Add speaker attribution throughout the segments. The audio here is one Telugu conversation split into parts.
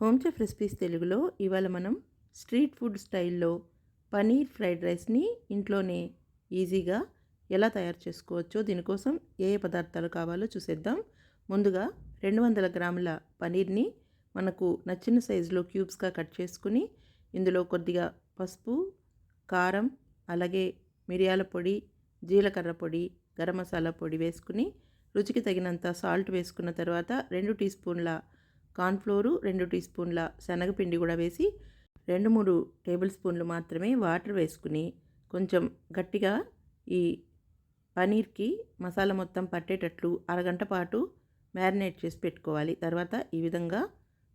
Speaker 1: హోమ్ చెఫ్ రెసిపీస్ తెలుగులో ఇవాళ మనం స్ట్రీట్ ఫుడ్ స్టైల్లో పనీర్ ఫ్రైడ్ రైస్ని ఇంట్లోనే ఈజీగా ఎలా తయారు చేసుకోవచ్చో దీనికోసం ఏ ఏ పదార్థాలు కావాలో చూసేద్దాం. ముందుగా రెండు వందల గ్రాముల పనీర్ని మనకు నచ్చిన సైజులో క్యూబ్స్గా కట్ చేసుకుని ఇందులో కొద్దిగా పసుపు కారం అలాగే మిరియాల పొడి జీలకర్ర పొడి గరం మసాలా పొడి వేసుకుని రుచికి తగినంత సాల్ట్ వేసుకున్న తర్వాత రెండు టీ స్పూన్ల కార్న్ఫ్లోరు రెండు టీ స్పూన్ల శనగపిండి కూడా వేసి రెండు మూడు టేబుల్ స్పూన్లు మాత్రమే వాటర్ వేసుకుని కొంచెం గట్టిగా ఈ పనీర్కి మసాలా మొత్తం పట్టేటట్లు అరగంట పాటు మ్యారినేట్ చేసి పెట్టుకోవాలి. తర్వాత ఈ విధంగా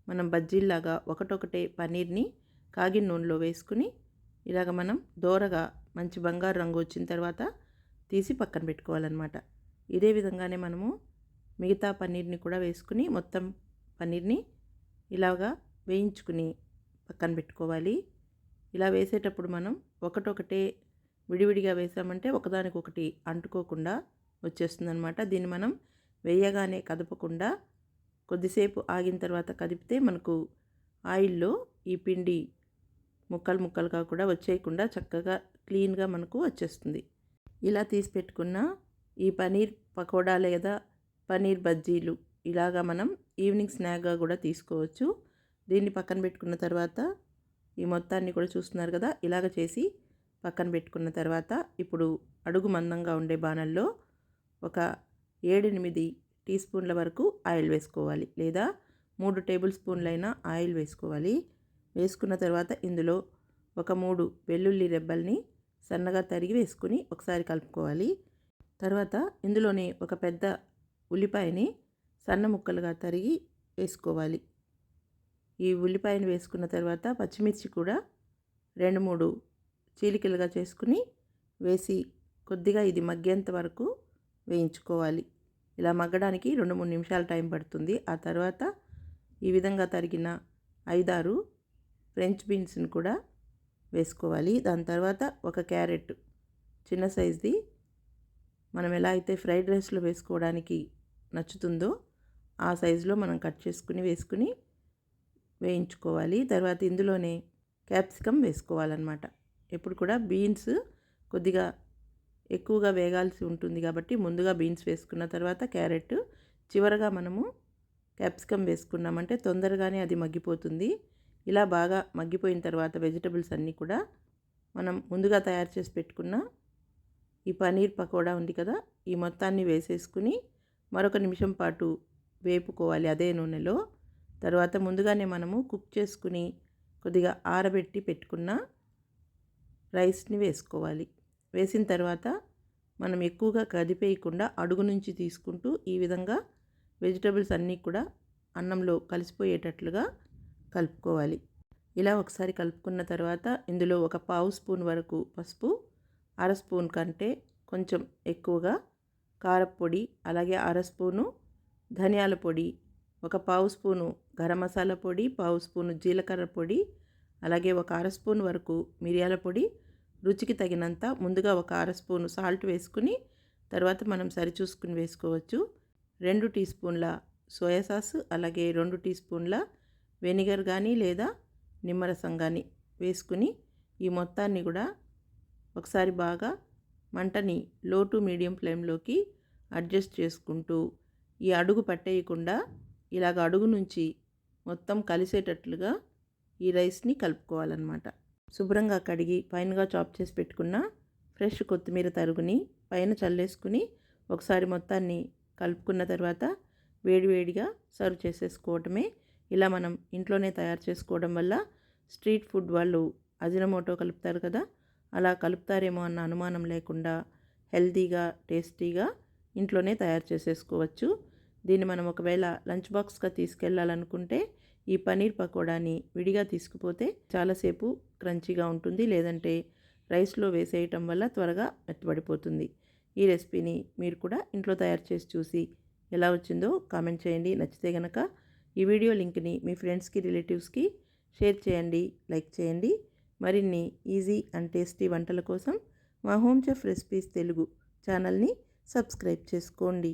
Speaker 1: మనం బజ్జీల్లాగా ఒకటొకటే పనీర్ని కాగిన నూనెలో వేసుకుని ఇలాగ మనం దోరగా మంచి బంగారు రంగు వచ్చిన తర్వాత తీసి పక్కన పెట్టుకోవాలన్నమాట. ఇదే విధంగానే మనము మిగతా పన్నీర్ని కూడా వేసుకుని మొత్తం పన్నీర్ని ఇలాగా వేయించుకుని పక్కన పెట్టుకోవాలి. ఇలా వేసేటప్పుడు మనం ఒకటొకటే విడివిడిగా వేసామంటే ఒకదానికొకటి అంటుకోకుండా వచ్చేస్తుందనమాట దీన్ని మనం వేయగానే కదపకుండా కొద్దిసేపు ఆగిన తర్వాత కదిపితే మనకు ఆయిల్లో ఈ పిండి ముక్కలు ముక్కలుగా కూడా వచ్చేయకుండా చక్కగా క్లీన్గా మనకు వచ్చేస్తుంది. ఇలా తీసి పెట్టుకున్న ఈ పనీర్ పకోడా లేదా పనీర్ బజ్జీలు ఇలాగా మనం ఈవినింగ్ స్నాక్గా కూడా తీసుకోవచ్చు. దీన్ని పక్కన పెట్టుకున్న తర్వాత ఈ మొత్తాన్ని కూడా చూస్తున్నారు కదా ఇలాగ చేసి పక్కన పెట్టుకున్న తర్వాత ఇప్పుడు అడుగు మందంగా ఉండే బాణల్లో ఒక ఏడెనిమిది టీ స్పూన్ల వరకు ఆయిల్ వేసుకోవాలి. లేదా మూడు టేబుల్ స్పూన్లైన ఆయిల్ వేసుకోవాలి. వేసుకున్న తర్వాత ఇందులో ఒక మూడు వెల్లుల్లి రెబ్బల్ని సన్నగా తరిగి వేసుకుని ఒకసారి కలుపుకోవాలి. తర్వాత ఇందులోనే ఒక పెద్ద ఉల్లిపాయని సన్న ముక్కలుగా తరిగి వేసుకోవాలి. ఈ ఉల్లిపాయను వేసుకున్న తర్వాత పచ్చిమిర్చి కూడా రెండు మూడు చీలికలుగా చేసుకుని వేసి కొద్దిగా ఇది మగ్గేంత వరకు వేయించుకోవాలి. ఇలా మగ్గడానికి రెండు మూడు నిమిషాలు టైం పడుతుంది. ఆ తర్వాత ఈ విధంగా తరిగిన ఐదారు ఫ్రెంచ్ బీన్స్ని కూడా వేసుకోవాలి. దాని తర్వాత ఒక క్యారెట్ చిన్న సైజ్ది మనం ఎలా అయితే ఫ్రైడ్ రైస్లో వేసుకోవడానికి నచ్చుతుందో ఆ సైజులో మనం కట్ చేసుకుని వేసుకుని వేయించుకోవాలి. తర్వాత ఇందులోనే క్యాప్సికమ్ వేసుకోవాలన్నమాట. ఎప్పుడు కూడా బీన్స్ కొద్దిగా ఎక్కువగా వేగాల్సి ఉంటుంది కాబట్టి ముందుగా బీన్స్ వేసుకున్న తర్వాత క్యారెట్. చివరగా మనము క్యాప్సికమ్ వేసుకున్నామంటే తొందరగానే అది మగ్గిపోతుంది. ఇలా బాగా మగ్గిపోయిన తర్వాత వెజిటబుల్స్ అన్నీ కూడా మనం ముందుగా తయారు చేసి పెట్టుకున్న ఈ పనీర్ పకోడా ఉంది కదా ఈ మొత్తాన్ని వేసేసుకుని మరొక నిమిషం పాటు వేపుకోవాలి అదే నూనెలో. తర్వాత ముందుగానే మనము కుక్ చేసుకుని కొద్దిగా ఆరబెట్టి పెట్టుకున్న రైస్ని వేసుకోవాలి. వేసిన తర్వాత మనం ఎక్కువగా కదిపేయకుండా అడుగు నుంచి తీసుకుంటూ ఈ విధంగా వెజిటబుల్స్ అన్నీ కూడా అన్నంలో కలిసిపోయేటట్లుగా కలుపుకోవాలి. ఇలా ఒకసారి కలుపుకున్న తర్వాత ఇందులో ఒక పావు స్పూన్ వరకు పసుపు అర స్పూన్ కంటే కొంచెం ఎక్కువగా కారపొడి అలాగే అర స్పూను ధనియాల పొడి ఒక పావు స్పూను గరం మసాలా పొడి పావు స్పూను జీలకర్ర పొడి అలాగే ఒక అర స్పూన్ వరకు మిరియాల పొడి. రుచికి తగినంత ముందుగా ఒక అర స్పూను సాల్ట్ వేసుకుని తర్వాత మనం సరిచూసుకుని వేసుకోవచ్చు. రెండు టీ స్పూన్ల సోయా సాస్ అలాగే రెండు టీ స్పూన్ల వెనిగర్ కానీ లేదా నిమ్మరసం కానీ వేసుకుని ఈ మొత్తాన్ని కూడా ఒకసారి బాగా మంటని లో టు మీడియం ఫ్లేమ్లోకి అడ్జస్ట్ చేసుకుంటూ ఈ అడుగు పట్టేయకుండా ఇలాగ అడుగు నుంచి మొత్తం కలిసేటట్లుగా ఈ రైస్ని కలుపుకోవాలన్నమాట. శుభ్రంగా కడిగి ఫైన్గా చాప్ చేసి పెట్టుకున్న ఫ్రెష్ కొత్తిమీర తరుగుని పైన చల్లేసుకుని ఒకసారి మొత్తాన్ని కలుపుకున్న తర్వాత వేడివేడిగా సర్వ్ చేసేసుకోవటమే. ఇలా మనం ఇంట్లోనే తయారు చేసుకోవడం వల్ల స్ట్రీట్ ఫుడ్ వాళ్ళు అజినమోటో కలుపుతారు కదా అలా కలుపుతారేమో అన్న అనుమానం లేకుండా హెల్తీగా టేస్టీగా ఇంట్లోనే తయారు చేసేసుకోవచ్చు. దీన్ని మనం ఒకవేళ లంచ్ బాక్స్గా తీసుకెళ్ళాలనుకుంటే ఈ పనీర్ పకోడాని విడిగా తీసుకుపోతే చాలాసేపు క్రంచీగా ఉంటుంది. లేదంటే రైస్లో వేసేయటం వల్ల త్వరగా మెత్తబడిపోతుంది. ఈ రెసిపీని మీరు కూడా ఇంట్లో తయారు చేసి చూసి ఎలా వచ్చిందో కామెంట్ చేయండి. నచ్చితే కనుక ఈ వీడియో లింక్ని మీ ఫ్రెండ్స్కి రిలేటివ్స్కి షేర్ చేయండి లైక్ చేయండి. మరిన్ని ఈజీ అండ్ టేస్టీ వంటల కోసం మా హోమ్ చెఫ్ రెసిపీస్ తెలుగు ఛానల్ని సబ్స్క్రైబ్ చేసుకోండి.